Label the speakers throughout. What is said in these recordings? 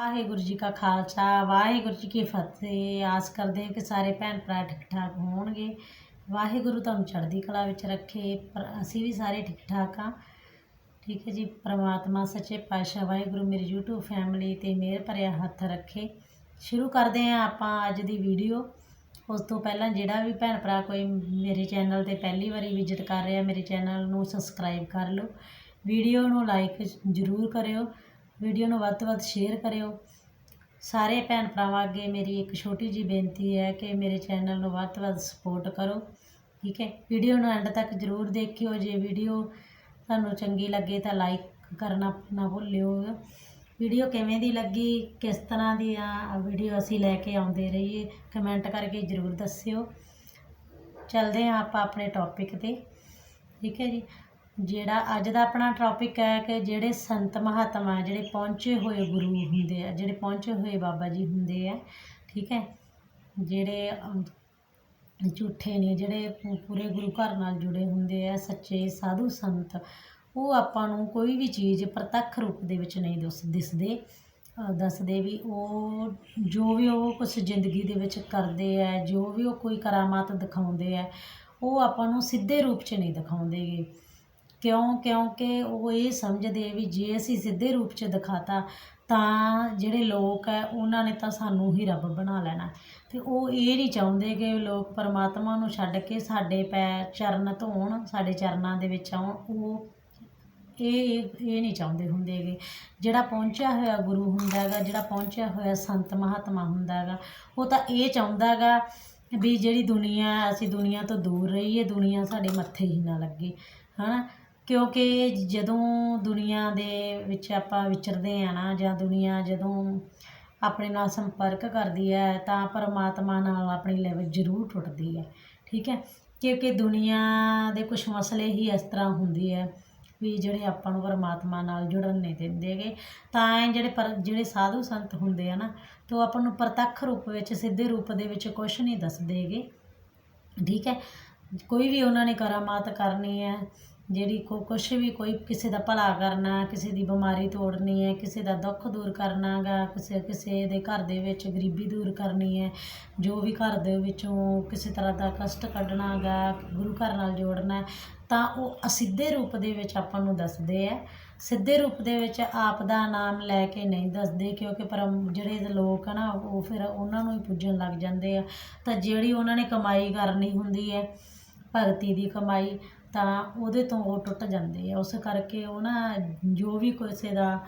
Speaker 1: ਵਾਹਿਗੁਰੂ ਜੀ ਕਾ ਖਾਲਸਾ, ਵਾਹਿਗੁਰੂ ਜੀ ਕੀ ਫਤਿਹ। ਆਸ ਕਰਦੇ ਹਾਂ ਕਿ ਸਾਰੇ ਭੈਣ ਭਰਾ ਠੀਕ ਠਾਕ ਹੋਣਗੇ। ਵਾਹਿਗੁਰੂ ਤੁਹਾਨੂੰ ਚੜ੍ਹਦੀ ਕਲਾ ਵਿੱਚ ਰੱਖੇ। ਪਰ ਅਸੀਂ ਵੀ ਸਾਰੇ ਠੀਕ ਠਾਕ ਹਾਂ। ਠੀਕ ਹੈ ਜੀ, ਪ੍ਰਮਾਤਮਾ, ਸੱਚੇ ਪਾਤਸ਼ਾਹ, ਵਾਹਿਗੁਰੂ ਮੇਰੀ YouTube ਫੈਮਿਲੀ ਤੇ ਮਿਹਰ ਭਰਿਆ ਹੱਥ ਰੱਖੇ। ਸ਼ੁਰੂ ਕਰਦੇ ਹਾਂ ਆਪਾਂ ਅੱਜ ਦੀ ਵੀਡੀਓ ਉਸ ਤੋਂ ਪਹਿਲਾਂ ਜਿਹੜਾ ਵੀ ਭੈਣ ਭਰਾ ਕੋਈ ਮੇਰੇ ਚੈਨਲ ਤੇ ਪਹਿਲੀ ਵਾਰੀ ਵਿਜ਼ਿਟ ਕਰ ਰਿਹਾ, ਮੇਰੇ ਚੈਨਲ ਨੂੰ ਸਬਸਕ੍ਰਾਈਬ ਕਰ ਲਓ। ਵੀਡੀਓ ਨੂੰ ਲਾਈਕ ਜ਼ਰੂਰ ਕਰਿਓ। ਵੀਡੀਓ ਨੂੰ ਵੱਧ ਤੋਂ ਵੱਧ ਸ਼ੇਅਰ ਕਰਿਓ। ਸਾਰੇ ਭੈਣ ਭਰਾਵਾਂ ਅੱਗੇ ਮੇਰੀ ਇੱਕ ਛੋਟੀ ਜੀ ਬੇਨਤੀ ਹੈ ਕਿ ਮੇਰੇ ਚੈਨਲ ਨੂੰ ਵੱਧ ਤੋਂ ਵੱਧ ਸਪੋਰਟ ਕਰੋ, ਠੀਕ ਹੈ? ਵੀਡੀਓ ਨੂੰ ਐਂਡ ਤੱਕ ਜ਼ਰੂਰ ਦੇਖਿਓ, ਜੇ ਵੀਡੀਓ ਤੁਹਾਨੂੰ ਚੰਗੀ ਲੱਗੇ ਤਾਂ ਲਾਈਕ ਕਰਨਾ ਨਾ ਭੁੱਲਿਓ। ਵੀਡੀਓ ਕਿਵੇਂ ਦੀ ਲੱਗੀ, ਕਿਸ ਤਰ੍ਹਾਂ ਦੀ ਆ ਵੀਡੀਓ ਅਸੀਂ ਲੈ ਕੇ ਆਉਂਦੇ ਰਹੀਏ ਕਮੈਂਟ ਕਰਕੇ ਜ਼ਰੂਰ ਦੱਸਿਓ। ਚੱਲਦੇ ਹਾਂ ਆਪਾਂ ਆਪਣੇ ਟੌਪਿਕ ਤੇ, ਠੀਕ ਹੈ ਜੀ? ਜਿਹੜਾ ਅੱਜ ਦਾ ਆਪਣਾ ਟੌਪਿਕ ਹੈ ਕਿ ਜਿਹੜੇ ਸੰਤ ਮਹਾਤਮਾ, ਜਿਹੜੇ ਪਹੁੰਚੇ ਹੋਏ ਗੁਰੂ ਹੁੰਦੇ ਆ, ਜਿਹੜੇ ਪਹੁੰਚੇ ਹੋਏ ਬਾਬਾ ਜੀ ਹੁੰਦੇ ਆ, ਠੀਕ ਹੈ? ਜਿਹੜੇ ਝੂਠੇ ਨੇ, ਜਿਹੜੇ ਪੂਰੇ ਗੁਰੂ ਘਰ ਨਾਲ ਜੁੜੇ ਹੁੰਦੇ ਆ, ਸੱਚੇ ਸਾਧੂ ਸੰਤ, ਉਹ ਆਪਾਂ ਨੂੰ ਕੋਈ ਵੀ ਚੀਜ਼ ਪ੍ਰਤੱਖ ਰੂਪ ਦੇ ਵਿੱਚ ਨਹੀਂ ਦੱਸ, ਦਿਸਦੇ। ਦੱਸਦੇ ਵੀ ਉਹ, ਜੋ ਵੀ ਉਹ ਕੁਛ ਜ਼ਿੰਦਗੀ ਦੇ ਵਿੱਚ ਕਰਦੇ ਆ, ਜੋ ਵੀ ਉਹ ਕੋਈ ਕਰਾਮਾਤ ਦਿਖਾਉਂਦੇ ਆ, ਉਹ ਆਪਾਂ ਨੂੰ ਸਿੱਧੇ ਰੂਪ 'ਚ ਨਹੀਂ ਦਿਖਾਉਂਦੇਗੇ ਕਿਉਂ, ਕਿਉਂਕਿ ਉਹ ਇਹ ਸਮਝਦੇ ਵੀ ਜੇ ਅਸੀਂ ਸਿੱਧੇ ਰੂਪ 'ਚ ਦਿਖਾਤਾ, ਤਾਂ ਜਿਹੜੇ ਲੋਕ ਹੈ ਉਹਨਾਂ ਨੇ ਤਾਂ ਸਾਨੂੰ ਹੀ ਰੱਬ ਬਣਾ ਲੈਣਾ। ਅਤੇ ਉਹ ਇਹ ਨਹੀਂ ਚਾਹੁੰਦੇ ਕਿ ਲੋਕ ਪਰਮਾਤਮਾ ਨੂੰ ਛੱਡ ਕੇ ਸਾਡੇ ਪੈਰ ਚਰਨ ਧੋਣ, ਸਾਡੇ ਚਰਨਾਂ ਦੇ ਵਿੱਚ ਆਉਣ। ਉਹ ਇਹ ਇਹ ਨਹੀਂ ਚਾਹੁੰਦੇ ਹੁੰਦੇ ਹੁੰਦੇਗੇ ਜਿਹੜਾ ਪਹੁੰਚਿਆ ਹੋਇਆ ਗੁਰੂ ਹੁੰਦਾ ਹੈਗਾ, ਜਿਹੜਾ ਪਹੁੰਚਿਆ ਹੋਇਆ ਸੰਤ ਮਹਾਤਮਾ ਹੁੰਦਾ ਹੈਗਾ, ਉਹ ਤਾਂ ਇਹ ਚਾਹੁੰਦਾ ਹੈਗਾ ਵੀ ਜਿਹੜੀ ਦੁਨੀਆ, ਅਸੀਂ ਦੁਨੀਆ ਤੋਂ ਦੂਰ ਰਹੀਏ, ਦੁਨੀਆ ਸਾਡੇ ਮੱਥੇ ਹੀ ਨਾ ਲੱਗੇ, ਹਨਾ? ਕਿਉਂਕਿ ਜਦੋਂ ਦੁਨੀਆ ਦੇ ਵਿੱਚ ਆਪਾਂ ਵਿਚਰਦੇ ਆ ਨਾ, ਜਾਂ ਦੁਨੀਆ ਜਦੋਂ ਆਪਣੇ ਨਾਲ ਸੰਪਰਕ ਕਰਦੀ ਹੈ, ਤਾਂ ਪਰਮਾਤਮਾ ਨਾਲ ਆਪਣੀ ਲੈਵਲ ਜ਼ਰੂਰ ਟੁੱਟਦੀ ਹੈ। ਠੀਕ ਹੈ? ਕਿਉਂਕਿ ਦੁਨੀਆ ਦੇ ਕੁਝ ਮਸਲੇ ਹੀ ਇਸ ਤਰ੍ਹਾਂ ਹੁੰਦੀ ਹੈ ਵੀ ਜਿਹੜੇ ਆਪਾਂ ਨੂੰ ਪਰਮਾਤਮਾ ਨਾਲ ਜੁੜਨ ਨਹੀਂ ਦਿੰਦੇਗੇ ਤਾਂ ਇਹ ਜਿਹੜੇ ਪਰ, ਜਿਹੜੇ ਸਾਧੂ ਸੰਤ ਹੁੰਦੇ ਆ ਨਾ, ਤੇ ਉਹ ਆਪਾਂ ਨੂੰ ਪ੍ਰਤੱਖ ਰੂਪ ਵਿੱਚ, ਸਿੱਧੇ ਰੂਪ ਦੇ ਵਿੱਚ ਕੁਝ ਨਹੀਂ ਦੱਸਦੇਗੇ ਠੀਕ ਹੈ? ਕੋਈ ਵੀ ਉਹਨਾਂ ਨੇ ਕਰਾਮਾਤ ਕਰਨੀ ਹੈ ਜਿਹੜੀ ਕੋ ਕੁਛ ਵੀ ਕੋਈ ਕਿਸੇ ਦਾ ਭਲਾ ਕਰਨਾ, ਕਿਸੇ ਦੀ ਬਿਮਾਰੀ ਤੋੜਨੀ ਹੈ, ਕਿਸੇ ਦਾ ਦੁੱਖ ਦੂਰ ਕਰਨਾ ਗਾ, ਕਿਸੇ ਕਿਸੇ ਦੇ ਘਰ ਦੇ ਵਿੱਚ ਗਰੀਬੀ ਦੂਰ ਕਰਨੀ ਹੈ, ਜੋ ਵੀ ਘਰ ਦੇ ਵਿੱਚੋਂ ਕਿਸੇ ਤਰ੍ਹਾਂ ਦਾ ਕਸ਼ਟ ਕੱਢਣਾ ਗਾ, ਗੁਰੂ ਘਰ ਨਾਲ ਜੋੜਨਾ ਤਾਂ ਉਹ ਅਸਿੱਧੇ ਰੂਪ ਦੇ ਵਿੱਚ ਆਪਾਂ ਨੂੰ ਦੱਸਦੇ ਆ ਸਿੱਧੇ ਰੂਪ ਦੇ ਵਿੱਚ ਆਪ ਦਾ ਨਾਮ ਲੈ ਕੇ ਨਹੀਂ ਦੱਸਦੇ, ਕਿਉਂਕਿ ਪਰ ਜਿਹੜੇ ਲੋਕ ਆ ਨਾ, ਉਹ ਫਿਰ ਉਹਨਾਂ ਨੂੰ ਹੀ ਪੁੱਜਣ ਲੱਗ ਜਾਂਦੇ ਆ। ਤਾਂ ਜਿਹੜੀ ਉਹਨਾਂ ਨੇ ਕਮਾਈ ਕਰਨੀ ਹੁੰਦੀ ਹੈ, ਭਗਤੀ ਦੀ ਕਮਾਈ ਤਾਂ ਉਹਦੇ ਤੋਂ ਉਹ ਟੁੱਟ ਜਾਂਦੇ ਆ। ਉਸ ਕਰਕੇ ਉਹ ਨਾ ਜੋ ਵੀ ਕਿਸੇ ਦਾ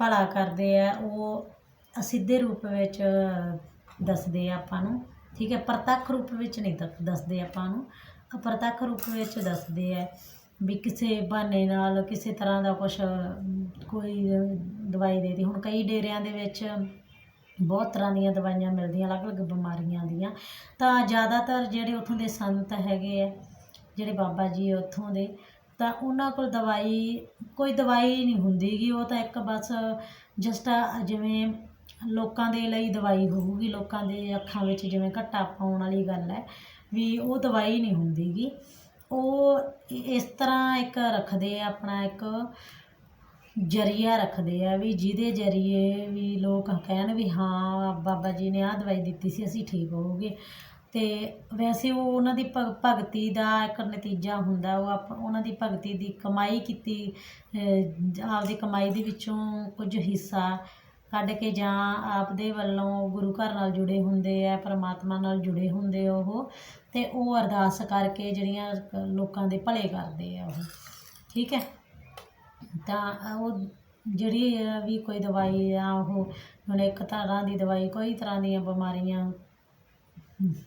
Speaker 1: ਭਲਾ ਕਰਦੇ ਆ, ਉਹ ਅਸਿੱਧੇ ਰੂਪ ਵਿੱਚ ਦੱਸਦੇ ਆ ਆਪਾਂ ਨੂੰ, ਠੀਕ ਹੈ? ਪ੍ਰਤੱਖ ਰੂਪ ਵਿੱਚ ਨਹੀਂ ਦੱਸਦੇ ਆਪਾਂ ਨੂੰ। ਅਪਰਤੱਖ ਰੂਪ ਵਿੱਚ ਦੱਸਦੇ ਆ ਵੀ ਕਿਸੇ ਬਹਾਨੇ ਨਾਲ ਕਿਸੇ ਤਰ੍ਹਾਂ ਦਾ ਕੁਛ, ਕੋਈ ਦਵਾਈ ਦੇ ਦੀ। ਹੁਣ ਕਈ ਡੇਰਿਆਂ ਦੇ ਵਿੱਚ ਬਹੁਤ ਤਰ੍ਹਾਂ ਦੀਆਂ ਦਵਾਈਆਂ ਮਿਲਦੀਆਂ, ਅਲੱਗ-ਅਲੱਗ ਬਿਮਾਰੀਆਂ ਦੀਆਂ। ਤਾਂ ਜ਼ਿਆਦਾਤਰ ਜਿਹੜੇ ਉੱਥੋਂ ਦੇ ਸੰਤ ਹੈਗੇ ਆ ਜਿਹੜੇ ਬਾਬਾ ਜੀ ਉੱਥੋਂ ਦੇ, ਤਾਂ ਉਹਨਾਂ ਕੋਲ ਦਵਾਈ, ਕੋਈ ਦਵਾਈ ਨਹੀਂ ਹੁੰਦੀ ਗੀ, ਉਹ ਤਾਂ ਇੱਕ ਬਸ ਜਸਟ ਜਿਵੇਂ ਲੋਕਾਂ ਦੇ ਲਈ ਦਵਾਈ ਹੋਊਗੀ, ਲੋਕਾਂ ਦੇ ਅੱਖਾਂ ਵਿੱਚ ਜਿਵੇਂ ਘੱਟਾ ਪਾਉਣ ਵਾਲੀ ਗੱਲ ਹੈ, ਵੀ ਉਹ ਦਵਾਈ ਨਹੀਂ ਹੁੰਦੀ ਗੀ। ਉਹ ਇਸ ਤਰ੍ਹਾਂ ਇੱਕ ਰੱਖਦੇ ਆ, ਆਪਣਾ ਇੱਕ ਜਰੀਆ ਰੱਖਦੇ ਆ ਵੀ ਜਿਹਦੇ ਜਰੀਏ ਵੀ ਲੋਕ ਕਹਿਣ ਵੀ ਹਾਂ, ਬਾਬਾ ਜੀ ਨੇ ਆਹ ਦਵਾਈ ਦਿੱਤੀ ਸੀ, ਅਸੀਂ ਠੀਕ ਹੋ ਅਤੇ ਵੈਸੇ ਉਹ ਉਹਨਾਂ ਦੀ ਭਗ- ਭਗਤੀ ਦਾ ਇੱਕ ਨਤੀਜਾ ਹੁੰਦਾ, ਉਹ ਆਪ, ਉਹਨਾਂ ਦੀ ਭਗਤੀ ਦੀ ਕਮਾਈ ਕੀਤੀ ਆਪਦੀ ਕਮਾਈ ਦੇ ਵਿੱਚੋਂ ਕੁਝ ਹਿੱਸਾ ਕੱਢ ਕੇ ਜਾਂ ਆਪਦੇ ਵੱਲੋਂ ਗੁਰੂ ਘਰ ਨਾਲ ਜੁੜੇ ਹੁੰਦੇ ਆ, ਪਰਮਾਤਮਾ ਨਾਲ ਜੁੜੇ ਹੁੰਦੇ ਉਹ ਅਤੇ ਉਹ ਅਰਦਾਸ ਕਰਕੇ ਜਿਹੜੀਆਂ ਲੋਕਾਂ ਦੇ ਭਲੇ ਕਰਦੇ ਆ ਉਹ। ਠੀਕ ਹੈ? ਤਾਂ ਉਹ ਜਿਹੜੀ ਵੀ ਕੋਈ ਦਵਾਈ ਆ, ਉਹ ਹੁਣ ਇੱਕ ਤਰ੍ਹਾਂ ਦੀ ਦਵਾਈ, ਕੋਈ ਤਰ੍ਹਾਂ ਦੀਆਂ ਬਿਮਾਰੀਆਂ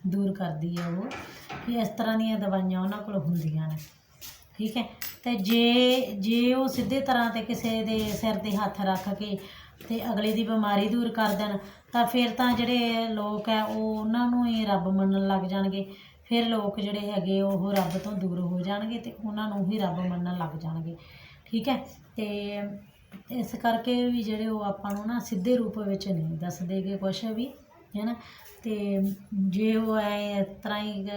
Speaker 1: ਦੂਰ ਕਰਦੀ ਹੈ ਉਹ ਵੀ ਇਸ ਤਰ੍ਹਾਂ ਦੀਆਂ ਦਵਾਈਆਂ ਉਹਨਾਂ ਕੋਲ ਹੁੰਦੀਆਂ ਨੇ। ਠੀਕ ਹੈ? ਤੇ ਜੇ ਜੇ ਉਹ ਸਿੱਧੇ ਤਰ੍ਹਾਂ ਤੇ ਕਿਸੇ ਦੇ ਸਿਰ ਤੇ ਹੱਥ ਰੱਖ ਕੇ ਤੇ ਅਗਲੇ ਦੀ ਬਿਮਾਰੀ ਦੂਰ ਕਰ ਦੇਣ, ਤਾਂ ਫਿਰ ਤਾਂ ਜਿਹੜੇ ਲੋਕ ਹੈ ਉਹ ਉਹਨਾਂ ਨੂੰ ਹੀ ਰੱਬ ਮੰਨਣ ਲੱਗ ਜਾਣਗੇ। ਫਿਰ ਲੋਕ ਜਿਹੜੇ ਹੈਗੇ, ਉਹ ਰੱਬ ਤੋਂ ਦੂਰ ਹੋ ਜਾਣਗੇ ਤੇ ਉਹਨਾਂ ਨੂੰ ਹੀ ਰੱਬ ਮੰਨਣ ਲੱਗ ਜਾਣਗੇ। ਠੀਕ ਹੈ? ਤੇ ਇਸ ਕਰਕੇ ਵੀ ਜਿਹੜੇ ਉਹ ਆਪਾਂ ਨੂੰ ਨਾ ਸਿੱਧੇ ਰੂਪ ਵਿੱਚ ਨਹੀਂ ਦੱਸਦੇਗੇ ਕੁਛ ਵੀ। ਹੈ ਨਾ ਅਤੇ ਜੇ ਉਹ ਐ ਤਰ੍ਹਾਂ ਹੀ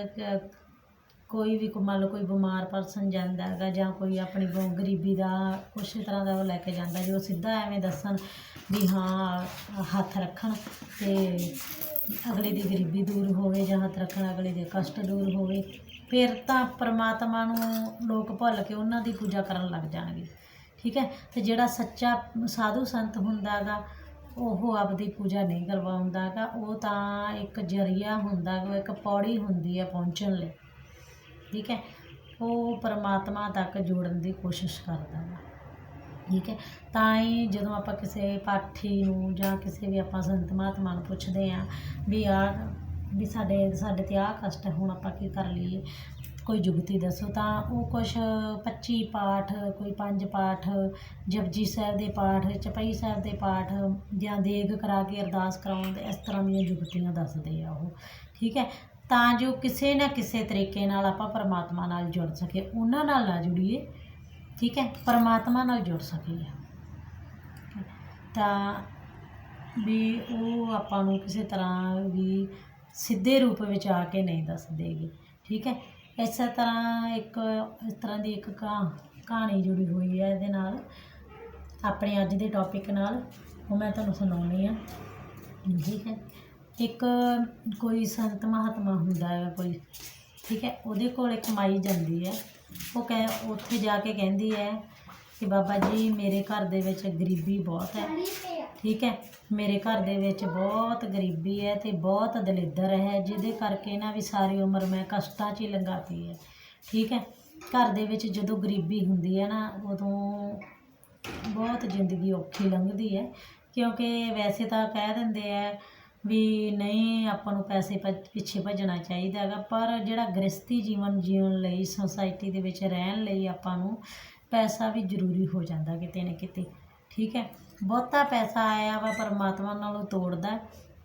Speaker 1: ਕੋਈ ਵੀ ਕੋ ਮੰਨ ਲਓ ਕੋਈ ਬਿਮਾਰ ਪਰਸਨ ਜਾਂਦਾ ਹੈਗਾ ਜਾਂ ਕੋਈ ਆਪਣੀ ਗ- ਗਰੀਬੀ ਦਾ ਕੁਛ ਤਰ੍ਹਾਂ ਦਾ ਉਹ ਲੈ ਕੇ ਜਾਂਦਾ, ਜੇ ਉਹ ਸਿੱਧਾ ਐਵੇਂ ਦੱਸਣ ਵੀ ਹਾਂ, ਹੱਥ ਰੱਖਣ ਅਤੇ ਅਗਲੇ ਦੀ ਗਰੀਬੀ ਦੂਰ ਹੋਵੇ ਜਾਂ ਹੱਥ ਰੱਖਣ ਅਗਲੇ ਦੇ ਕਸ਼ਟ ਦੂਰ ਹੋਵੇ, ਫਿਰ ਤਾਂ ਪਰਮਾਤਮਾ ਨੂੰ ਲੋਕ ਭੁੱਲ ਕੇ ਉਹਨਾਂ ਦੀ ਪੂਜਾ ਕਰਨ ਲੱਗ ਜਾਣਗੇ। ਠੀਕ ਹੈ? ਅਤੇ ਜਿਹੜਾ ਸੱਚਾ ਸਾਧੂ ਸੰਤ ਹੁੰਦਾ ਗਾ ਉਹ ਆਪਦੀ ਪੂਜਾ ਨਹੀਂ ਕਰਵਾਉਂਦਾ ਗਾ, ਉਹ ਤਾਂ ਇੱਕ ਜਰੀਆ ਹੁੰਦਾ ਗਾ, ਇੱਕ ਪੌੜੀ ਹੁੰਦੀ ਹੈ ਪਹੁੰਚਣ ਲਈ। ਠੀਕ ਹੈ? ਉਹ ਪਰਮਾਤਮਾ ਤੱਕ ਜੋੜਨ ਦੀ ਕੋਸ਼ਿਸ਼ ਕਰਦਾ ਹੈ ਠੀਕ ਹੈ? ਤਾਂ ਹੀ ਜਦੋਂ ਆਪਾਂ ਕਿਸੇ ਪਾਠੀ ਨੂੰ ਜਾਂ ਕਿਸੇ ਵੀ ਆਪਾਂ ਸੰਤ ਮਹਾਤਮਾ ਨੂੰ ਪੁੱਛਦੇ ਆ ਵੀ ਆ ਵੀ ਸਾਡੇ ਸਾਡੇ ਤੇ ਆਹ ਕਸ਼ਟ ਹੈ, ਹੁਣ ਆਪਾਂ ਕੀ ਕਰ ਲਈਏ? ਕੋਈ ਜੁਗਤੀ ਦੱਸੋ ਤਾਂ ਉਹ ਕੁਛ 25 ਪਾਠ, ਕੋਈ ਪੰਜ ਪਾਠ, ਜਪਜੀ ਸਾਹਿਬ ਦੇ ਪਾਠ, ਚਪਈ ਸਾਹਿਬ ਦੇ ਪਾਠ ਜਾਂ ਦੇਗ ਕਰਾ ਕੇ ਅਰਦਾਸ ਕਰਾਉਣ ਦੇ, ਇਸ ਤਰ੍ਹਾਂ ਦੀਆਂ ਜੁਗਤੀਆਂ ਦੱਸਦੇ ਆ ਉਹ, ਠੀਕ ਹੈ? ਤਾਂ ਜੋ ਕਿਸੇ ਨਾ ਕਿਸੇ ਤਰੀਕੇ ਨਾਲ ਆਪਾਂ ਪਰਮਾਤਮਾ ਨਾਲ ਜੁੜ ਸਕੇ ਉਹਨਾਂ ਨਾਲ ਨਾ ਜੁੜੀਏ, ਠੀਕ ਹੈ? ਪਰਮਾਤਮਾ ਨਾਲ ਜੁੜ ਸਕੀਏ। ਤਾਂ ਵੀ ਉਹ ਆਪਾਂ ਨੂੰ ਕਿਸੇ ਤਰ੍ਹਾਂ ਵੀ ਸਿੱਧੇ ਰੂਪ ਵਿੱਚ ਆ ਕੇ ਨਹੀਂ ਦੱਸਦੇਗੇ ਠੀਕ ਹੈ? ਇਸੇ ਤਰ੍ਹਾਂ ਇੱਕ, ਇਸ ਤਰ੍ਹਾਂ ਦੀ ਇੱਕ ਕਹਾ ਕਹਾਣੀ ਜੁੜੀ ਹੋਈ ਹੈ ਇਹਦੇ ਨਾਲ। ਆਪਣੇ ਅੱਜ ਦੇ ਟੌਪਿਕ ਨਾਲ ਉਹ ਮੈਂ ਤੁਹਾਨੂੰ ਸੁਣਾਉਣੀ ਆ। ਠੀਕ ਹੈ? ਇੱਕ ਕੋਈ ਸੰਤ ਮਹਾਤਮਾ ਹੁੰਦਾ ਹੈ ਕੋਈ, ਠੀਕ ਹੈ? ਉਹਦੇ ਕੋਲ ਇੱਕ ਮਾਈ ਜਾਂਦੀ ਹੈ। ਉਹ ਕਹਿ, ਉੱਥੇ ਜਾ ਕੇ ਕਹਿੰਦੀ ਹੈ ਕਿ ਬਾਬਾ ਜੀ, ਮੇਰੇ ਘਰ ਦੇ ਵਿੱਚ ਗਰੀਬੀ ਬਹੁਤ ਹੈ। ਠੀਕ ਹੈ? ਮੇਰੇ ਘਰ ਦੇ ਵਿੱਚ ਬਹੁਤ ਗਰੀਬੀ ਹੈ ਤੇ ਬਹੁਤ ਦਲਿੱਦਰ ਹੈ, ਜਿਹਦੇ ਕਰਕੇ ਨਾ ਵੀ ਸਾਰੀ ਉਮਰ ਮੈਂ ਕਸ਼ਟਾਂ 'ਚ ਹੀ ਲੰਘਾਤੀ ਹੈ। ਠੀਕ ਹੈ? ਘਰ ਦੇ ਵਿੱਚ ਜਦੋਂ ਗਰੀਬੀ ਹੁੰਦੀ ਹੈ ਨਾ, ਉਦੋਂ ਬਹੁਤ ਜ਼ਿੰਦਗੀ ਔਖੀ ਲੰਘਦੀ ਹੈ। ਕਿਉਂਕਿ ਵੈਸੇ ਤਾਂ ਕਹਿ ਦਿੰਦੇ ਆ ਵੀ ਨਹੀਂ, ਆਪਾਂ ਨੂੰ ਪੈਸੇ ਪ- ਪਿੱਛੇ ਭੱਜਣਾ ਚਾਹੀਦਾ ਹੈਗਾ, ਪਰ ਜਿਹੜਾ ਗ੍ਰਸਤੀ ਜੀਵਨ ਜੀਉਣ ਲਈ ਸੁਸਾਇਟੀ ਦੇ ਵਿੱਚ ਰਹਿਣ ਲਈ ਆਪਾਂ ਨੂੰ ਪੈਸਾ ਵੀ ਜ਼ਰੂਰੀ ਹੋ ਜਾਂਦਾ ਕਿਤੇ ਨਾ ਕਿਤੇ। ਠੀਕ ਹੈ? ਬਹੁਤਾ ਪੈਸਾ ਆਇਆ ਵਾ, ਪਰਮਾਤਮਾ ਨਾਲੋਂ ਤੋੜਦਾ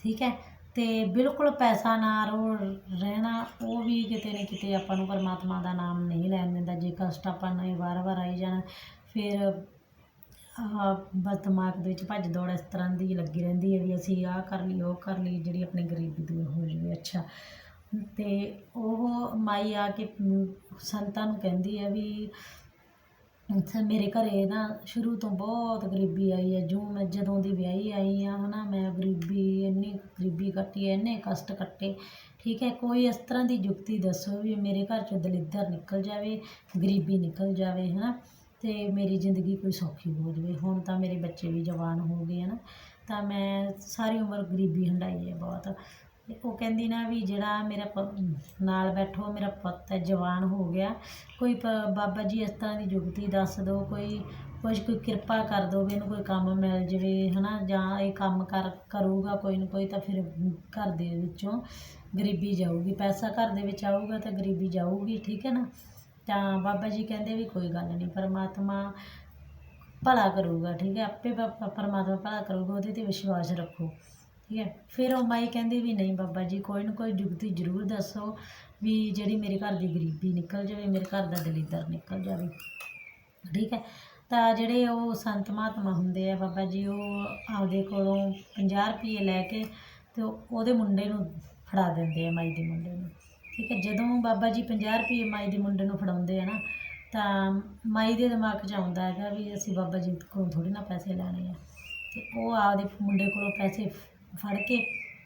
Speaker 1: ਠੀਕ ਹੈ? ਤੇ ਬਿਲਕੁਲ ਪੈਸਾ ਨਾ ਰੋ, ਰਹਿਣਾ, ਉਹ ਵੀ ਕਿਤੇ ਨਾ ਕਿਤੇ ਆਪਾਂ ਨੂੰ ਪਰਮਾਤਮਾ ਦਾ ਨਾਮ ਨਹੀਂ ਲੈਣ ਦਿੰਦਾ। ਜੇ ਕਸ਼ਟ ਆਪਾਂ ਨੂੰ ਵਾਰ-ਵਾਰ ਆਈ ਜਾਣਾ, ਫਿਰ ਆਹ, ਬਸ ਦਿਮਾਗ ਦੇ ਵਿੱਚ ਭੱਜ ਦੌੜ ਇਸ ਤਰ੍ਹਾਂ ਦੀ ਲੱਗੀ ਰਹਿੰਦੀ ਹੈ ਵੀ ਅਸੀਂ ਆਹ ਕਰ ਲਈ, ਉਹ ਕਰ ਲਈ, ਜਿਹੜੀ ਆਪਣੀ ਗਰੀਬੀ ਦੂਰ ਹੋ ਜਾਵੇ। ਅੱਛਾ। ਤੇ ਉਹ ਮਾਈ ਆ ਕੇ ਸੰਤਾਂ ਨੂੰ ਕਹਿੰਦੀ ਹੈ ਵੀ ਅੱਛਾ ਮੇਰੇ ਘਰੇ ਨਾ ਸ਼ੁਰੂ ਤੋਂ ਬਹੁਤ ਗਰੀਬੀ ਆਈ ਹੈ, ਜੋ ਮੈਂ ਜਦੋਂ ਦੀ ਵਿਆਹੀ ਆਈ ਹਾਂ ਹੈ ਨਾ ਮੈਂ ਗਰੀਬੀ, ਇੰਨੀ ਗਰੀਬੀ ਕੱਟੀ ਹੈ, ਇੰਨੇ ਕਸ਼ਟ ਕੱਟੇ, ਠੀਕ ਹੈ, ਕੋਈ ਇਸ ਤਰ੍ਹਾਂ ਦੀ ਯੁਕਤੀ ਦੱਸੋ ਵੀ ਮੇਰੇ ਘਰ ਚੋਂ ਦਲਿੱਦਰ ਨਿਕਲ ਜਾਵੇ, ਗਰੀਬੀ ਨਿਕਲ ਜਾਵੇ ਹੈ ਨਾ ਅਤੇ ਮੇਰੀ ਜ਼ਿੰਦਗੀ ਕੋਈ ਸੌਖੀ ਹੋ ਜਾਵੇ। ਹੁਣ ਤਾਂ ਮੇਰੇ ਬੱਚੇ ਵੀ ਜਵਾਨ ਹੋ ਗਏ ਹੈ ਨਾ ਤਾਂ ਮੈਂ ਸਾਰੀ ਉਮਰ ਗਰੀਬੀ ਹੰਢਾਈ ਹੈ ਬਹੁਤ। ਤੇ ਉਹ ਕਹਿੰਦੀ ਨਾ ਵੀ ਜਿਹੜਾ ਮੇਰਾ ਪ- ਨਾਲ ਬੈਠੋ, ਮੇਰਾ ਪੁੱਤ ਜਵਾਨ ਹੋ ਗਿਆ। ਕੋਈ ਪ- ਬਾਬਾ ਜੀ ਇਸ ਤਰ੍ਹਾਂ ਦੀ ਜੁਗਤੀ ਦੱਸ ਦਿਓ ਕੋਈ ਕੁਝ ਕੋਈ ਕਿਰਪਾ ਕਰ ਦਿਓ ਵੀ ਇਹਨੂੰ ਕੋਈ ਕੰਮ ਮਿਲ ਜਾਵੇ, ਹਨਾ, ਜਾਂ ਇਹ ਕੰਮ ਕਰ, ਕਰੂਗਾ ਕੋਈ ਨਾ ਕੋਈ ਤਾਂ ਫਿਰ ਘਰ ਦੇ ਵਿੱਚੋਂ ਗਰੀਬੀ ਜਾਊਗੀ। ਪੈਸਾ ਘਰ ਦੇ ਵਿੱਚ ਆਊਗਾ ਤਾਂ ਗਰੀਬੀ ਜਾਊਗੀ, ਠੀਕ ਹੈ ਨਾ? ਤਾਂ ਬਾਬਾ ਜੀ ਕਹਿੰਦੇ ਵੀ ਕੋਈ ਗੱਲ ਨਹੀਂ, ਪਰਮਾਤਮਾ ਭਲਾ ਕਰੂਗਾ, ਠੀਕ ਹੈ? ਆਪੇ ਪਰਮਾਤਮਾ ਭਲਾ ਕਰੂਗਾ, ਉਹਦੇ ਤੇ ਵਿਸ਼ਵਾਸ ਰੱਖੋ। ਠੀਕ ਹੈ। ਫਿਰ ਉਹ ਮਾਈ ਕਹਿੰਦੀ ਵੀ ਨਹੀਂ ਬਾਬਾ ਜੀ, ਕੋਈ ਨਾ ਕੋਈ ਜੁਗਤੀ ਜ਼ਰੂਰ ਦੱਸੋ ਵੀ ਜਿਹੜੀ ਮੇਰੇ ਘਰ ਦੀ ਗਰੀਬੀ ਨਿਕਲ ਜਾਵੇ, ਮੇਰੇ ਘਰ ਦਾ ਦਲਿੱਦਰ ਨਿਕਲ ਜਾਵੇ। ਠੀਕ ਹੈ। ਤਾਂ ਜਿਹੜੇ ਉਹ ਸੰਤ ਮਹਾਤਮਾ ਹੁੰਦੇ ਆ ਬਾਬਾ ਜੀ, ਉਹ ਆਪਦੇ ਕੋਲੋਂ 50 ਰੁਪਏ ਲੈ ਕੇ ਤੇ ਉਹਦੇ ਮੁੰਡੇ ਨੂੰ ਫੜਾ ਦਿੰਦੇ ਆ ਮਾਈ ਦੇ ਮੁੰਡੇ ਨੂੰ। ਠੀਕ ਹੈ। ਜਦੋਂ ਬਾਬਾ ਜੀ 50 ਰੁਪਏ ਮਾਈ ਦੇ ਮੁੰਡੇ ਨੂੰ ਫੜਾਉਂਦੇ ਆ ਨਾ, ਤਾਂ ਮਾਈ ਦੇ ਦਿਮਾਗ 'ਚ ਆਉਂਦਾ ਹੈਗਾ ਵੀ ਅਸੀਂ ਬਾਬਾ ਜੀ ਕੋਲੋਂ ਥੋੜੀ ਨਾ ਪੈਸੇ ਲੈਣੇ ਆ। ਤੇ ਉਹ ਆਪਦੇ ਮੁੰਡੇ ਕੋਲੋਂ ਪੈਸੇ ਫੜ ਕੇ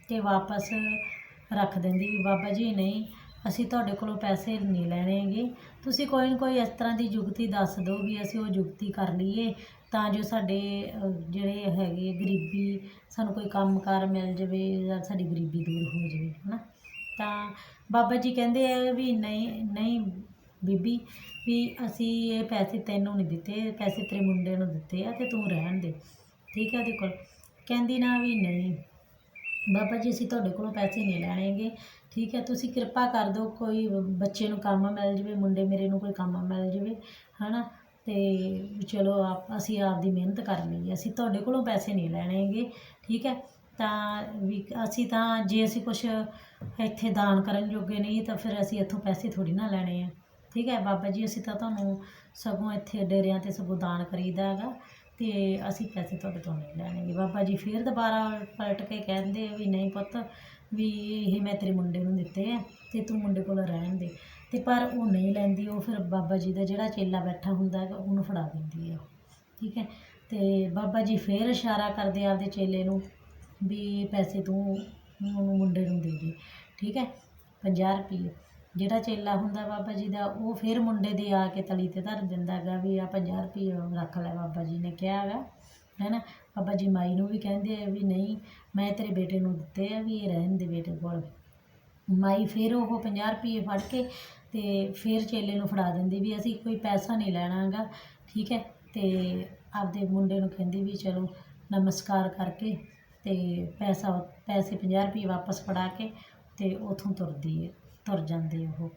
Speaker 1: ਤੇ ਵਾਪਸ ਰੱਖ ਦਿੰਦੀ ਵੀ ਬਾਬਾ ਜੀ ਨਹੀਂ, ਅਸੀਂ ਤੁਹਾਡੇ ਕੋਲੋਂ ਪੈਸੇ ਨਹੀਂ ਲੈਣੇਗੇ ਤੁਸੀਂ ਕੋਈ ਨਾ ਕੋਈ ਇਸ ਤਰ੍ਹਾਂ ਦੀ ਯੁਕਤੀ ਦੱਸ ਦਿਓ ਵੀ ਅਸੀਂ ਉਹ ਯੁਕਤੀ ਕਰ ਲਈਏ, ਤਾਂ ਜੋ ਸਾਡੇ ਜਿਹੜੇ ਹੈਗੇ ਗਰੀਬੀ, ਸਾਨੂੰ ਕੋਈ ਕੰਮਕਾਰ ਮਿਲ ਜਾਵੇ ਜਾਂ ਸਾਡੀ ਗਰੀਬੀ ਦੂਰ ਹੋ ਜਾਵੇ, ਹਨਾ? ਤਾਂ ਬਾਬਾ ਜੀ ਕਹਿੰਦੇ ਆ ਵੀ ਨਹੀਂ ਨਹੀਂ ਬੀਬੀ, ਵੀ ਅਸੀਂ ਇਹ ਪੈਸੇ ਤੈਨੂੰ ਨਹੀਂ ਦਿੱਤੇ, ਪੈਸੇ ਤੇਰੇ ਮੁੰਡੇ ਨੂੰ ਦਿੱਤੇ ਆ ਤੇ ਤੂੰ ਰਹਿਣ ਦੇ, ਠੀਕ ਹੈ ਉਹਦੇ ਕੋਲ। ਕਹਿੰਦੀ ਨਾ ਵੀ ਨਹੀਂ। ਬਾਬਾ ਜੀ, ਅਸੀਂ ਤੁਹਾਡੇ ਕੋਲੋਂ ਪੈਸੇ ਨਹੀਂ ਲੈਣੇਗੇ। ਠੀਕ ਹੈ, ਤੁਸੀਂ ਕਿਰਪਾ ਕਰ ਦਿਓ, ਕੋਈ ਬੱਚੇ ਨੂੰ ਕੰਮ ਮਿਲ ਜਾਵੇ, ਮੁੰਡੇ ਮੇਰੇ ਨੂੰ ਕੋਈ ਕੰਮ ਮਿਲ ਜਾਵੇ, ਹਨਾ? ਤੇ ਵੀ ਚਲੋ, ਆਪ, ਅਸੀਂ ਆਪਦੀ ਮਿਹਨਤ ਕਰ ਲਈਏ ਅਸੀਂ ਤੁਹਾਡੇ ਕੋਲੋਂ ਪੈਸੇ ਨਹੀਂ ਲੈਣੇਗੇ, ਠੀਕ ਹੈ? ਤਾਂ ਵੀ, ਅਸੀਂ ਤਾਂ, ਜੇ ਅਸੀਂ ਕੁਝ ਇੱਥੇ ਦਾਨ ਕਰਨ ਜੋਗੇ ਨਹੀਂ, ਤਾਂ ਫਿਰ ਅਸੀਂ ਇੱਥੋਂ ਪੈਸੇ ਥੋੜੀ ਨਾ ਲੈਣੇ ਆ। ਠੀਕ ਹੈ? ਬਾਬਾ ਜੀ, ਅਸੀਂ ਤਾਂ ਤੁਹਾਨੂੰ ਸਗੋਂ ਇੱਥੇ ਡੇਰਿਆਂ ਤੇ ਸਗੋਂ ਦਾਨ ਕਰੀਦਾ ਹੈਗਾ। ਤੇ ਅਸੀਂ ਪੈਸੇ ਤੁਹਾਡੇ ਤੋਂ ਨਹੀਂ ਲੈਣਗੇ ਬਾਬਾ ਜੀ ਫਿਰ ਦੁਬਾਰਾ ਪਲਟ ਕੇ ਕਹਿੰਦੇ ਵੀ ਨਹੀਂ ਪੁੱਤ, ਵੀ ਇਹ ਮੈਂ ਤੇਰੇ ਮੁੰਡੇ ਨੂੰ ਦਿੱਤੇ ਆ ਤੇ ਤੂੰ ਮੁੰਡੇ ਕੋਲ ਰਹਿਣ ਦੇ। ਤੇ ਪਰ ਉਹ ਨਹੀਂ ਲੈਂਦੀ, ਉਹ ਫਿਰ ਬਾਬਾ ਜੀ ਦਾ ਜਿਹੜਾ ਚੇਲਾ ਬੈਠਾ ਹੁੰਦਾ ਹੈਗਾ, ਉਹਨੂੰ ਫੜਾ ਦਿੰਦੀ ਆ। ਠੀਕ ਹੈ? ਤੇ ਬਾਬਾ ਜੀ ਫਿਰ ਇਸ਼ਾਰਾ ਕਰਦੇ ਆਪਦੇ ਚੇਲੇ ਨੂੰ ਵੀ ਪੈਸੇ ਤੂੰ ਮੁੰਡੇ ਨੂੰ ਦੇ ਦੇ। ਠੀਕ ਹੈ? 50 ਰੁਪਏ ਜਿਹੜਾ ਚੇਲਾ ਹੁੰਦਾ ਬਾਬਾ ਜੀ ਦਾ, ਉਹ ਫਿਰ ਮੁੰਡੇ ਦੇ ਆ ਕੇ ਤਲੀ ਤੇ ਧਰ ਦਿੰਦਾ ਹੈਗਾ ਵੀ ਆ 50 ਰੁਪਏ ਰੱਖ ਲੈ ਬਾਬਾ ਜੀ ਨੇ ਕਿਹਾ ਹੈਗਾ, ਹੈਨਾ? ਬਾਬਾ ਜੀ ਮਾਈ ਨੂੰ ਵੀ ਕਹਿੰਦੇ ਆ ਵੀ ਨਹੀਂ, ਮੈਂ ਤੇਰੇ ਬੇਟੇ ਨੂੰ ਦਿੱਤੇ ਆ ਵੀ ਇਹ ਰਹਿਣ ਦੇ ਬੇਟੇ ਕੋਲ। ਮਾਈ ਫਿਰ ਉਹ 50 ਰੁਪਏ ਫੜ ਕੇ ਤੇ ਫਿਰ ਚੇਲੇ ਨੂੰ ਫੜਾ ਦਿੰਦੀ ਵੀ ਅਸੀਂ ਕੋਈ ਪੈਸਾ ਨਹੀਂ ਲੈਣਾਗਾ ਠੀਕ ਹੈ? ਤੇ ਆਪਦੇ ਮੁੰਡੇ ਨੂੰ ਕਹਿੰਦੀ ਵੀ ਚਲੋ ਨਮਸਕਾਰ ਕਰਕੇ ਤੇ ਪੈਸਾ, ਪੈਸੇ 50 ਰੁਪਏ ਵਾਪਸ ਫੜਾ ਕੇ ਤੇ ਉਥੋਂ ਤੁਰਦੀ ਹੈ। ਤੁਰ ਜਾਂਦੇ ਉਹ।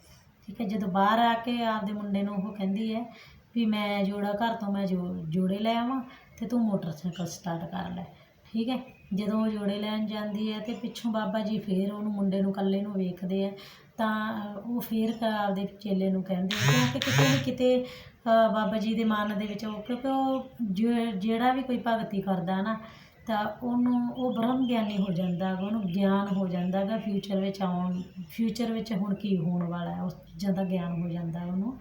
Speaker 1: ਠੀਕ ਹੈ, ਜਦੋਂ ਬਾਹਰ ਆ ਕੇ ਆਪਦੇ ਮੁੰਡੇ ਨੂੰ ਉਹ ਕਹਿੰਦੀ ਹੈ ਵੀ ਮੈਂ ਜੋੜਾ ਘਰ ਤੋਂ ਮੈਂ ਜੋ, ਜੋੜੇ ਲੈ ਆਵਾਂ ਅਤੇ ਤੂੰ ਮੋਟਰਸਾਈਕਲ ਸਟਾਰਟ ਕਰ ਲੈ। ਠੀਕ ਹੈ, ਜਦੋਂ ਉਹ ਜੋੜੇ ਲੈਣ ਜਾਂਦੀ ਹੈ ਅਤੇ ਪਿੱਛੋਂ ਬਾਬਾ ਜੀ ਫੇਰ ਉਹਨੂੰ ਮੁੰਡੇ ਨੂੰ ਇਕੱਲੇ ਨੂੰ ਵੇਖਦੇ ਹੈ, ਤਾਂ ਉਹ ਫੇਰ ਆਪਦੇ ਚੇਲੇ ਨੂੰ ਕਹਿੰਦੇ ਕਿਉਂਕਿ ਕਿਤੇ ਨਾ ਕਿਤੇ ਬਾਬਾ ਜੀ ਦੇ ਮਨ ਦੇ ਵਿੱਚ ਉਹ ਕਿਉਂਕਿ ਉਹ ਜਿਹੜਾ ਵੀ ਕੋਈ ਭਗਤੀ ਕਰਦਾ ਨਾ ਤਾਂ ਉਹਨੂੰ, ਉਹ ਬ੍ਰਹਮ ਗਿਆਨੀ ਹੋ ਜਾਂਦਾ ਗਾ, ਉਹਨੂੰ ਗਿਆਨ ਹੋ ਜਾਂਦਾ ਗਾ ਫਿਊਚਰ ਵਿੱਚ ਆਉਣ ਫਿਊਚਰ ਵਿੱਚ ਹੁਣ ਕੀ ਹੋਣ ਵਾਲਾ ਹੈ, ਉਸ ਚੀਜ਼ਾਂ ਦਾ ਗਿਆਨ ਹੋ ਜਾਂਦਾ ਉਹਨੂੰ,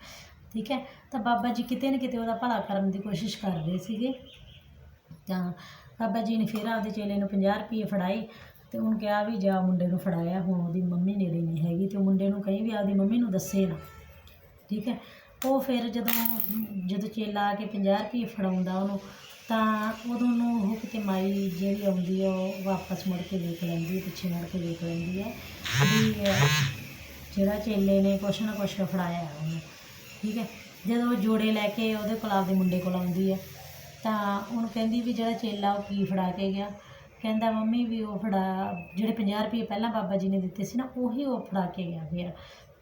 Speaker 1: ਠੀਕ ਹੈ? ਤਾਂ ਬਾਬਾ ਜੀ ਕਿਤੇ ਨਾ ਕਿਤੇ ਉਹਦਾ ਭਲਾ ਕਰਨ ਦੀ ਕੋਸ਼ਿਸ਼ ਕਰ ਰਹੇ ਸੀਗੇ। ਤਾਂ ਬਾਬਾ ਜੀ ਨੇ ਫਿਰ ਆਪਦੇ ਚੇਲੇ ਨੂੰ 50 ਰੁਪਏ ਫੜਾਏ ਤੇ ਉਹਨੂੰ ਕਿਹਾ ਵੀ ਜਾ ਮੁੰਡੇ ਨੂੰ ਫੜਾਇਆ, ਹੁਣ ਉਹਦੀ ਮੰਮੀ ਨੇੜੇ ਨਹੀਂ ਹੈਗੀ ਤੇ ਉਹ ਮੁੰਡੇ ਨੂੰ ਕਹੀ ਵੀ ਆਪਦੀ ਮੰਮੀ ਨੂੰ ਦੱਸੇ ਨਾ, ਠੀਕ ਹੈ? ਉਹ ਫਿਰ ਜਦੋਂ ਜਦੋਂ ਚੇਲਾ ਆ ਕੇ 50 ਰੁਪਏ ਫੜਾਉਂਦਾ ਉਹਨੂੰ ਤਾਂ ਉਦੋਂ ਨੂੰ ਉਹ ਕਿਤੇ ਮਾਈ ਜਿਹੜੀ ਆਉਂਦੀ ਆ ਉਹ ਵਾਪਸ ਮੁੜ ਕੇ ਦੇਖ ਲੈਂਦੀ ਪਿੱਛੇ ਮੁੜ ਕੇ ਦੇਖ ਲੈਂਦੀ ਹੈ ਵੀ ਅਹ, ਜਿਹੜਾ ਚੇਲੇ ਨੇ ਕੁਛ ਨਾ ਕੁਛ ਫੜਾਇਆ ਉਹਨੂੰ ਠੀਕ ਹੈ ਜਦੋਂ ਉਹ ਜੋੜੇ ਲੈ ਕੇ ਉਹਦੇ ਕੋਲ ਆਪਦੇ ਮੁੰਡੇ ਕੋਲ ਆਉਂਦੀ ਹੈ ਤਾਂ ਉਹਨੂੰ ਕਹਿੰਦੀ ਵੀ ਜਿਹੜਾ ਚੇਲਾ ਉਹ ਕੀ ਫੜਾ ਕੇ ਗਿਆ? ਕਹਿੰਦਾ ਮੰਮੀ ਵੀ ਉਹ ਫੜਾ ਜਿਹੜੇ 50 ਰੁਪਏ ਪਹਿਲਾਂ ਬਾਬਾ ਜੀ ਨੇ ਦਿੱਤੇ ਸੀ ਨਾ ਉਹੀ ਉਹ ਫੜਾ ਕੇ ਗਿਆ ਫਿਰ।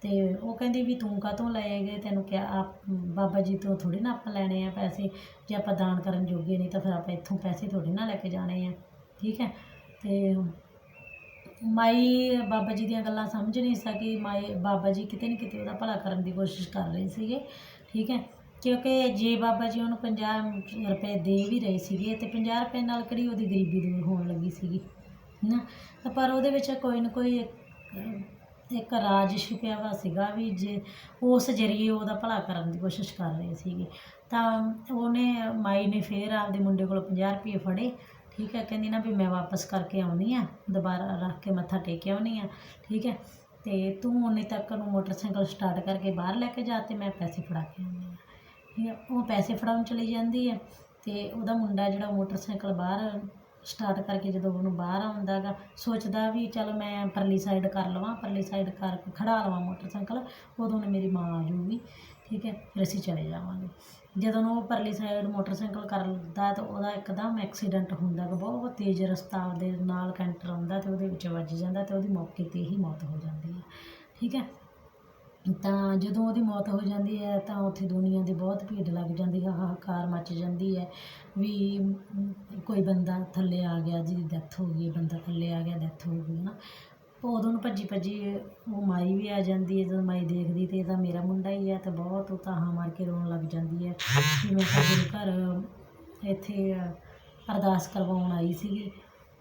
Speaker 1: ਤੇ ਉਹ ਕਹਿੰਦੀ ਵੀ ਤੂੰ ਕਾਹਤੋਂ ਲਏ ਗਏ ਤੈਨੂੰ ਕਿਹਾ, ਆਪ, ਬਾਬਾ ਜੀ ਤੋਂ ਥੋੜੀ ਨਾ ਆਪਾਂ ਲੈਣੇ ਆ ਪੈਸੇ। ਜੇ ਆਪਾਂ ਦਾਨ ਕਰਨ ਜੋਗੇ ਨਹੀਂ ਤਾਂ ਫਿਰ ਆਪਾਂ ਇੱਥੋਂ ਪੈਸੇ ਥੋੜੀ ਨਾ ਲੈ ਕੇ ਜਾਣੇ ਆ। ਠੀਕ ਹੈ? ਤੇ ਮਾਈ, ਬਾਬਾ ਜੀ ਦੀਆਂ ਗੱਲਾਂ ਸਮਝ ਨਹੀਂ ਸਕੀ। ਮਾਈ, ਬਾਬਾ ਜੀ ਕਿਤੇ ਨਾ ਕਿਤੇ ਉਹਦਾ ਭਲਾ ਕਰਨ ਦੀ ਕੋਸ਼ਿਸ਼ ਕਰ ਰਹੇ ਸੀਗੇ। ਠੀਕ ਹੈ? ਕਿਉਂਕਿ ਜੇ ਬਾਬਾ ਜੀ ਉਹਨੂੰ 50 ਰੁਪਏ ਦੇ ਵੀ ਰਹੇ ਸੀਗੇ ਤੇ 50 ਰੁਪਏ ਨਾਲ ਕਿਹੜੀ ਉਹਦੀ ਗਰੀਬੀ ਦੂਰ ਹੋਣ ਲੱਗੀ ਸੀਗੀ? ਨਾ ਪਰ ਉਹਦੇ ਵਿੱਚ ਕੋਈ ਨਾ ਕੋਈ ਇੱਕ- ਇੱਕ ਰਾਜ ਛੁਪਿਆ ਵਾ ਸੀਗਾ ਵੀ ਜੇ ਉਸ ਜਰੀਏ ਉਹਦਾ ਭਲਾ ਕਰਨ ਦੀ ਕੋਸ਼ਿਸ਼ ਕਰ ਰਹੇ ਸੀਗੇ। ਤਾਂ ਉਹਨੇ, ਮਾਈ ਨੇ ਫੇਰ ਆਪਦੇ ਮੁੰਡੇ ਕੋਲ 50 ਰੁਪਏ ਫੜੇ। ਠੀਕ ਹੈ, ਕਹਿੰਦੀ ਨਾ ਵੀ ਮੈਂ ਵਾਪਸ ਕਰਕੇ ਆਉਣੀ ਆ ਦੁਬਾਰਾ ਰੱਖ ਕੇ ਮੱਥਾ ਟੇਕ ਆਉਣੀ ਆ ਠੀਕ ਹੈ, ਤੇ ਤੂੰ ਉਹਨੇ ਤੱਕ ਨੂੰ ਮੋਟਰਸਾਈਕਲ ਸਟਾਰਟ ਕਰਕੇ ਬਾਹਰ ਲੈ ਕੇ ਜਾ ਤੇ ਮੈਂ ਪੈਸੇ ਫੜਾ ਕੇ ਆਉਂਦੀ ਆ ਠੀਕ ਹੈ, ਉਹ ਪੈਸੇ ਫੜਾਉਣ ਚਲੀ ਜਾਂਦੀ ਹੈ ਤੇ ਉਹਦਾ ਮੁੰਡਾ ਜਿਹੜਾ ਮੋਟਰਸਾਈਕਲ ਬਾਹਰ ਸਟਾਰਟ ਕਰਕੇ ਜਦੋਂ ਉਹਨੂੰ ਬਾਹਰ ਆਉਂਦਾ ਗਾ, ਸੋਚਦਾ ਵੀ ਚਲ ਮੈਂ ਪਰਲੀ ਸਾਈਡ ਕਰ ਲਵਾਂ, ਪਰਲੀ ਸਾਈਡ ਕਰ ਖੜਾ ਲਵਾਂ ਮੋਟਰਸਾਈਕਲ, ਉਦੋਂ ਨੇ ਮੇਰੀ ਮਾਂ ਆ ਜੂਗੀ, ਠੀਕ ਹੈ, ਫਿਰ ਅਸੀਂ ਚਲੇ ਜਾਵਾਂਗੇ। ਜਦੋਂ ਉਹ ਪਰਲੀ ਸਾਈਡ ਮੋਟਰਸਾਈਕਲ ਕਰਦਾ ਤਾਂ ਉਹਦਾ ਇੱਕਦਮ ਐਕਸੀਡੈਂਟ ਹੁੰਦਾ ਗਾ, ਬਹੁਤ ਤੇਜ਼ ਰਫ਼ਤਾਰ ਦੇ ਨਾਲ ਕੈਂਟਰ ਆਉਂਦਾ ਤੇ ਉਹਦੇ ਵਿੱਚ ਵੱਜ ਜਾਂਦਾ ਤੇ ਉਹਦੀ ਮੌਕੇ ਤੇ ਹੀ ਮੌਤ ਹੋ ਜਾਂਦੀ ਹੈ, ਠੀਕ ਹੈ। ਤਾਂ ਜਦੋਂ ਉਹਦੀ ਮੌਤ ਹੋ ਜਾਂਦੀ ਹੈ ਤਾਂ ਉੱਥੇ ਦੁਨੀਆ ਦੀ ਬਹੁਤ ਭੀੜ ਲੱਗ ਜਾਂਦੀ ਹੈ, ਹਾਹਾਕਾਰ ਮੱਚ ਜਾਂਦੀ ਹੈ ਵੀ ਕੋਈ ਬੰਦਾ ਥੱਲੇ ਆ ਗਿਆ, ਜਿਹਦੀ ਡੈਥ ਹੋ ਗਈ, ਬੰਦਾ ਥੱਲੇ ਆ ਗਿਆ ਡੈਥ ਹੋ ਗਈ ਹੈ ਨਾ ਉਦੋਂ ਨੂੰ ਭੱਜੀ ਭੱਜੀ ਉਹ ਮਾਈ ਵੀ ਆ ਜਾਂਦੀ ਹੈ, ਜਦੋਂ ਮਾਈ ਦੇਖਦੀ ਤੇ ਇਹਦਾ ਮੇਰਾ ਮੁੰਡਾ ਹੀ ਹੈ ਤਾਂ ਬਹੁਤ ਉਹ ਤਾਹਾਂ ਮਾਰ ਕੇ ਰੋਣ ਲੱਗ ਜਾਂਦੀ ਹੈ। ਵੀ ਮੈਂ ਤਾਂ ਗੁਰੂ ਘਰ ਇੱਥੇ ਅਰਦਾਸ ਕਰਵਾਉਣ ਆਈ ਸੀਗੀ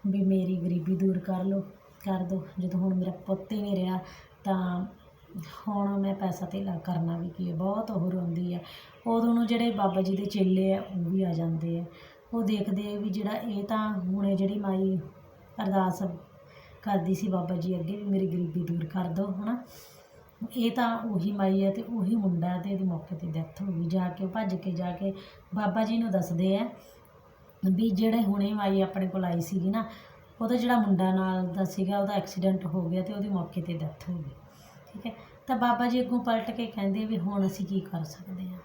Speaker 1: ਵੀ ਮੇਰੀ ਗਰੀਬੀ ਦੂਰ ਕਰ ਲਓ, ਕਰ ਦਿਓ ਜਦੋਂ ਹੁਣ ਮੇਰਾ ਪੁੱਤ ਹੀ ਨਹੀਂ ਰਿਹਾ ਤਾਂ ਹੁਣ ਮੈਂ ਪੈਸਾ ਧੇਲਾ ਕਰਨਾ ਵੀ ਕੀ ਹੈ, ਬਹੁਤ ਉਹ ਰੋਂਦੀ ਹੈ ਉਦੋਂ ਨੂੰ ਜਿਹੜੇ ਬਾਬਾ ਜੀ ਦੇ ਚੇਲੇ ਆ, ਉਹ ਵੀ ਆ ਜਾਂਦੇ ਆ। ਉਹ ਦੇਖਦੇ ਆ ਵੀ ਜਿਹੜਾ ਇਹ ਤਾਂ ਹੁਣੇ ਜਿਹੜੀ ਮਾਈ ਅਰਦਾਸ ਕਰਦੀ ਸੀ ਬਾਬਾ ਜੀ ਅੱਗੇ ਵੀ ਮੇਰੀ ਗਰੀਬੀ ਦੂਰ ਕਰ ਦਿਓ ਹਨਾ। ਇਹ ਤਾਂ ਉਹੀ ਮਾਈ ਹੈ ਤੇ ਉਹੀ ਮੁੰਡਾ ਹੈ ਤੇ ਇਹਦੀ ਮੌਕੇ ਤੇ ਡੈਥ ਹੋ ਗਈ, ਜਾ ਕੇ ਉਹ ਭੱਜ ਕੇ, ਜਾ ਕੇ ਬਾਬਾ ਜੀ ਨੂੰ ਦੱਸਦੇ ਆ ਵੀ ਜਿਹੜੇ ਹੁਣੇ ਮਾਈ ਆਪਣੇ ਕੋਲ ਆਈ ਸੀਗੀ ਨਾ, ਉਹਦਾ ਜਿਹੜਾ ਮੁੰਡਾ ਨਾਲ ਦਾ ਸੀਗਾ, ਉਹਦਾ ਐਕਸੀਡੈਂਟ ਹੋ ਗਿਆ ਤੇ ਉਹਦੀ ਮੌਕੇ ਤੇ ਡੈਥ ਹੋ ਗਈ। ਠੀਕ ਹੈ? ਤਾਂ ਬਾਬਾ ਜੀ ਅੱਗੋਂ ਪਲਟ ਕੇ ਕਹਿੰਦੇ ਵੀ ਹੁਣ ਅਸੀਂ ਕੀ ਕਰ ਸਕਦੇ ਹਾਂ।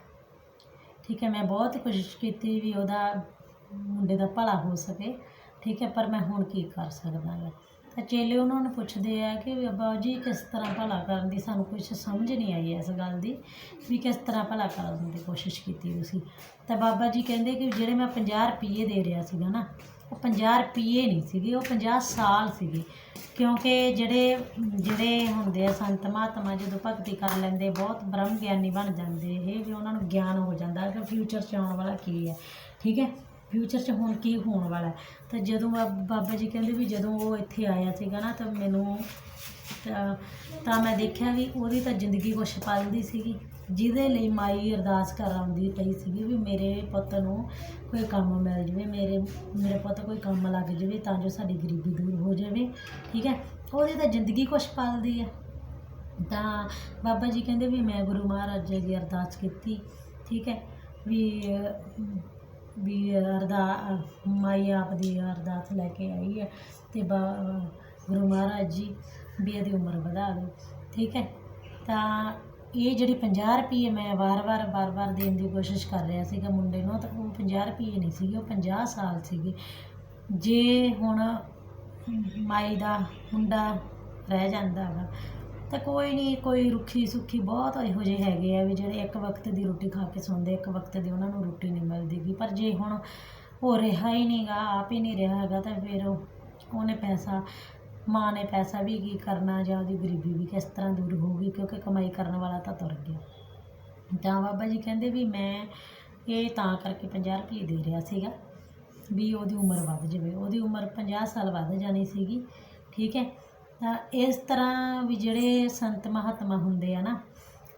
Speaker 1: ਠੀਕ ਹੈ, ਮੈਂ ਬਹੁਤ ਕੋਸ਼ਿਸ਼ ਕੀਤੀ ਵੀ ਉਹਦਾ ਮੁੰਡੇ ਦਾ ਭਲਾ ਹੋ ਸਕੇ। ਠੀਕ ਹੈ, ਪਰ ਮੈਂ ਹੁਣ ਕੀ ਕਰ ਸਕਦਾ ਗਾ ਤਾਂ ਚੇਲੇ ਉਹਨਾਂ ਨੂੰ ਪੁੱਛਦੇ ਆ ਕਿ ਬਾਬਾ ਜੀ ਕਿਸ ਤਰ੍ਹਾਂ ਭਲਾ ਕਰਨ ਦੀ ਸਾਨੂੰ ਕੁਝ ਸਮਝ ਨਹੀਂ ਆਈ ਇਸ ਗੱਲ ਦੀ, ਵੀ ਕਿਸ ਤਰ੍ਹਾਂ ਭਲਾ ਕਰਨ ਦੀ ਕੋਸ਼ਿਸ਼ ਕੀਤੀ ਤੁਸੀਂ। ਤਾਂ ਬਾਬਾ ਜੀ ਕਹਿੰਦੇ ਕਿ ਜਿਹੜੇ ਮੈਂ 50 ਰੁਪਏ ਦੇ ਰਿਹਾ ਸੀਗਾ ਨਾ, ਉਹ 50 ਰੁਪਏ ਨਹੀਂ ਸੀਗੇ, ਉਹ 50 ਸਾਲ ਸੀਗੇ। ਕਿਉਂਕਿ ਜਿਹੜੇ ਜਿਹੜੇ ਹੁੰਦੇ ਆ ਸੰਤ ਮਹਾਤਮਾ ਜਦੋਂ ਭਗਤੀ ਕਰ ਲੈਂਦੇ, ਬਹੁਤ ਬ੍ਰਹਮ ਗਿਆਨੀ ਬਣ ਜਾਂਦੇ, ਇਹ ਵੀ ਉਹਨਾਂ ਨੂੰ ਗਿਆਨ ਹੋ ਜਾਂਦਾ ਕਿ ਫਿਊਚਰ 'ਚ ਆਉਣ ਵਾਲਾ ਕੀ ਹੈ। ਠੀਕ ਹੈ? ਫਿਊਚਰ 'ਚ ਹੁਣ ਕੀ ਹੋਣ ਵਾਲਾ ਤਾਂ ਜਦੋਂ ਬਾ- ਬਾਬਾ ਜੀ ਕਹਿੰਦੇ ਵੀ ਜਦੋਂ ਉਹ ਇੱਥੇ ਆਇਆ ਸੀਗਾ ਨਾ ਤਾਂ ਮੈਨੂੰ ਤਾਂ ਤਾਂ ਮੈਂ ਦੇਖਿਆ ਵੀ ਉਹਦੀ ਤਾਂ ਜ਼ਿੰਦਗੀ ਕੁਛ ਪਲਦੀ ਸੀਗੀ। ਜਿਹਦੇ ਲਈ ਮਾਈ ਅਰਦਾਸ ਕਰ ਆਉਂਦੀ ਪਈ ਸੀਗੀ ਵੀ ਮੇਰੇ ਪੁੱਤ ਨੂੰ ਕੋਈ ਕੰਮ ਮਿਲ ਜਾਵੇ ਮੇਰੇ ਮੇਰੇ ਪੁੱਤ ਕੋਈ ਕੰਮ ਲੱਗ ਜਾਵੇ ਤਾਂ ਜੋ ਸਾਡੀ ਗਰੀਬੀ ਦੂਰ ਹੋ ਜਾਵੇ ਠੀਕ ਹੈ? ਉਹਦੀ ਤਾਂ ਜ਼ਿੰਦਗੀ ਕੁਛ ਪਲਦੀ ਹੈ। ਤਾਂ ਬਾਬਾ ਜੀ ਕਹਿੰਦੇ ਵੀ ਮੈਂ ਗੁਰੂ ਮਹਾਰਾਜ ਜੀ ਦੀ ਅਰਦਾਸ ਕੀਤੀ ਠੀਕ ਹੈ? ਵੀ ਅਹ, ਵੀ ਅਰਦਾ, ਮਾਈ ਆਪ ਦੀ ਅਰਦਾਸ ਲੈ ਕੇ ਆਈ ਹੈ ਤੇ ਬਾ- ਗੁਰੂ ਮਹਾਰਾਜ ਜੀ ਵੀ ਇਹਦੀ ਉਮਰ ਵਧਾ ਦਿਓ ਠੀਕ ਹੈ? ਤਾਂ ਇਹ ਜਿਹੜੀ 50 ਰੁਪਏ ਮੈਂ ਵਾਰ-ਵਾਰ ਵਾਰ-ਵਾਰ ਦੇਣ ਦੀ ਕੋਸ਼ਿਸ਼ ਕਰ ਰਿਹਾ ਸੀਗਾ ਮੁੰਡੇ ਨੂੰ, ਤਾਂ ਉਹ 50 ਰੁਪਏ ਨਹੀਂ ਸੀਗੇ, ਉਹ 50 ਸਾਲ ਸੀਗੇ। ਜੇ ਹੁਣ ਮਾਈ ਦਾ ਮੁੰਡਾ ਰਹਿ ਜਾਂਦਾ ਹੈਗਾ ਤਾਂ ਕੋਈ ਨਹੀਂ ਕੋਈ ਰੁੱਖੀ ਸੁੱਖੀ ਬਹੁਤ ਇਹੋ ਜਿਹੇ ਹੈਗੇ ਆ ਵੀ ਜਿਹੜੇ ਇੱਕ ਵਕਤ ਦੀ ਰੋਟੀ ਖਾ ਕੇ ਸੌਂਦੇ, ਇੱਕ ਵਕਤ ਦੀ ਉਹਨਾਂ ਨੂੰ ਰੋਟੀ ਨਹੀਂ ਮਿਲਦੀਗੀ। ਪਰ ਜੇ ਹੁਣ ਉਹ ਰਿਹਾ ਹੀ ਨਹੀਂਗਾ ਆਪ ਹੀ ਨਹੀਂ ਰਿਹਾ ਹੈਗਾ ਤਾਂ ਫਿਰ ਉਹਨੇ ਪੈਸਾ, ਮਾਂ ਨੇ ਪੈਸਾ ਵੀ ਕੀ ਕਰਨਾ ਜਾਂ ਉਹਦੀ ਗਰੀਬੀ ਵੀ ਕਿਸ ਤਰ੍ਹਾਂ ਦੂਰ ਹੋਊਗੀ, ਕਿਉਂਕਿ ਕਮਾਈ ਕਰਨ ਵਾਲਾ ਤਾਂ ਤੁਰ ਗਿਆ। ਤਾਂ ਬਾਬਾ ਜੀ ਕਹਿੰਦੇ ਵੀ ਮੈਂ ਇਹ ਤਾਂ ਕਰਕੇ 50 ਰੁਪਏ ਦੇ ਰਿਹਾ ਸੀਗਾ ਵੀ ਉਹਦੀ ਉਮਰ ਵੱਧ ਜਾਵੇ। ਉਹਦੀ ਉਮਰ 50 ਸਾਲ ਵੱਧ ਜਾਣੀ ਸੀਗੀ, ਠੀਕ ਹੈ? ਤਾਂ ਇਸ ਤਰ੍ਹਾਂ ਵੀ ਜਿਹੜੇ ਸੰਤ ਮਹਾਤਮਾ ਹੁੰਦੇ ਆ ਨਾ,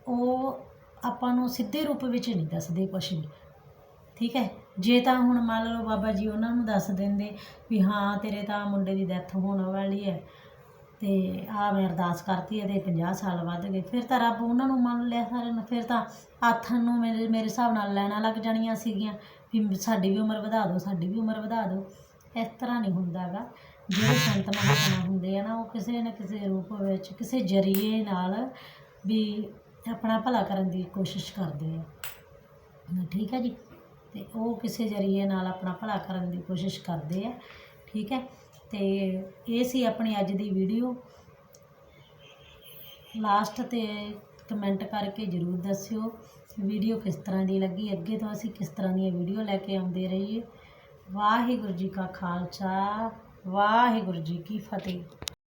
Speaker 1: ਉਹ ਆਪਾਂ ਨੂੰ ਸਿੱਧੇ ਰੂਪ ਵਿੱਚ ਨਹੀਂ ਦੱਸਦੇ ਕੁਛ ਵੀ। ਠੀਕ ਹੈ? ਜੇ ਤਾਂ ਹੁਣ ਮੰਨ ਲਓ ਬਾਬਾ ਜੀ ਉਹਨਾਂ ਨੂੰ ਦੱਸ ਦਿੰਦੇ ਵੀ ਹਾਂ, ਤੇਰੇ ਤਾਂ ਮੁੰਡੇ ਦੀ ਡੈਥ ਹੋਣ ਵਾਲੀ ਹੈ ਤੇ ਆ ਮੈਂ ਅਰਦਾਸ ਕਰਤੀ ਇਹਦੇ 50 ਸਾਲ ਵੱਧ ਗਏ। ਫਿਰ ਤਾਂ ਰੱਬ ਉਹਨਾਂ ਨੂੰ ਮੰਨ ਲਿਆ ਸਾਰਿਆਂ ਨੂੰ। ਫਿਰ ਤਾਂ ਆਥਣ ਨੂੰ ਮੇਰੇ ਮੇਰੇ ਹਿਸਾਬ ਨਾਲ ਲੈਣਾ ਲੱਗ ਜਾਣੀਆਂ ਸੀਗੀਆਂ ਵੀ ਸਾਡੀ ਵੀ ਉਮਰ ਵਧਾ ਦਿਓ, ਸਾਡੀ ਵੀ ਉਮਰ ਵਧਾ ਦਿਓ। ਇਸ ਤਰ੍ਹਾਂ ਨਹੀਂ ਹੁੰਦਾਗਾ ਜਿਹੜੇ ਸੰਤ ਮਹਾਤਮਾ ਹੁੰਦੇ ਆ ਨਾ, ਉਹ ਕਿਸੇ ਨਾ ਕਿਸੇ ਰੂਪ ਵਿੱਚ, ਕਿਸੇ ਜਰੀਏ ਨਾਲ ਵੀ ਆਪਣਾ ਭਲਾ ਕਰਨ ਦੀ ਕੋਸ਼ਿਸ਼ ਕਰਦੇ ਆ। ਠੀਕ ਹੈ ਜੀ? ਤੇ ਉਹ ਕਿਸੇ ਜਰੀਏ ਨਾਲ ਆਪਣਾ ਭਲਾ ਕਰਨ ਦੀ ਕੋਸ਼ਿਸ਼ ਕਰਦੇ ਆ, ਠੀਕ ਹੈ ਤੇ ਇਹ ਸੀ ਆਪਣੀ ਅੱਜ ਦੀ ਵੀਡੀਓ। ਲਾਸਟ ਤੇ ਕਮੈਂਟ ਕਰਕੇ ਜਰੂਰ ਦੱਸਿਓ ਵੀਡੀਓ ਕਿਸ ਤਰ੍ਹਾਂ ਦੀ ਲੱਗੀ, ਅੱਗੇ ਤੋਂ ਅਸੀਂ ਕਿਸ ਤਰ੍ਹਾਂ ਦੀਆਂ ਵੀਡੀਓ ਲੈ ਕੇ ਆਉਂਦੇ ਰਹੀਏ। ਵਾਹਿਗੁਰੂ ਜੀ ਕਾ ਖਾਲਸਾ ਵਾਹਿਗੁਰੂ ਜੀ ਕੀ ਫਤਿਹ।